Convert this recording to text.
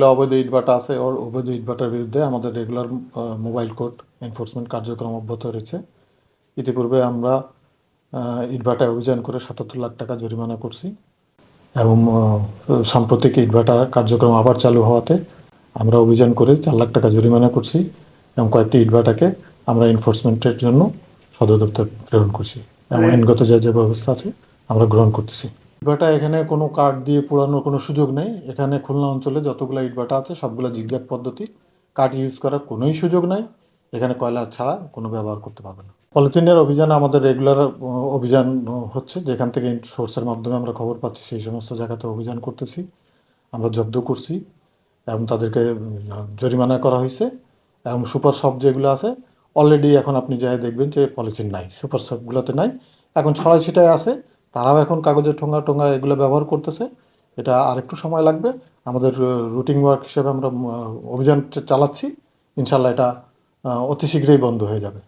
যেগুলো অবৈধ ইটভাটা আছে ওর অবৈধ ইটভাটার বিরুদ্ধে আমাদের রেগুলার মোবাইল কোর্ট এনফোর্সমেন্ট কার্যক্রম অব্যাহত রয়েছে। ইতিপূর্বে আমরা ইটভাটায় অভিযান করে সাতাত্তর লাখ টাকা জরিমানা করছি এবং সাম্প্রতিক ইটভাটা কার্যক্রম আবার চালু হওয়াতে আমরা অভিযান করে চার লাখ টাকা জরিমানা করছি এবং কয়েকটি ইটভাটাকে আমরা এনফোর্সমেন্টের জন্য সদর দপ্তর প্রেরণ করছি। এবং আইনগত যা যা ব্যবস্থা আছে আমরা গ্রহণ করতেছি। ইটভাটা এখানে কোনো কার্ড দিয়ে পোড়ানোর কোনো সুযোগ নেই। এখানে খুলনা অঞ্চলে যতগুলো ইটভাটা আছে, সবগুলো জিগজ্যাগ পদ্ধতি। কাঠ ইউজ করার কোনোই সুযোগ নাই। এখানে কয়লা ছাড়া কোনো ব্যবহার করতে পারবে না। পলিথিনের অভিযান আমাদের রেগুলার অভিযান হচ্ছে। যেখান থেকে সোর্সের মাধ্যমে আমরা খবর পাচ্ছি, সেই সমস্ত জায়গাতে অভিযান করতেছি। আমরা জব্দ করছি এবং তাদেরকে জরিমানা করা হয়েছে এবং সুপার শপ যেগুলো আছে অলরেডি এখন আপনি যাই দেখবেন যে পলিথিন নাই, সুপার শপগুলোতে নাই। এখন ছড়াই ছিটায় আছে। তারাও এখন কাগজের ঠোঙা টোঙা এগুলো ব্যবহার করতেছে। এটা আরেকটু সময় লাগবে। আমাদের রুটিন ওয়ার্ক হিসেবে আমরা অভিযান চালাচ্ছি। ইনশাল্লাহ এটা অতি শীঘ্রই বন্ধ হয়ে যাবে।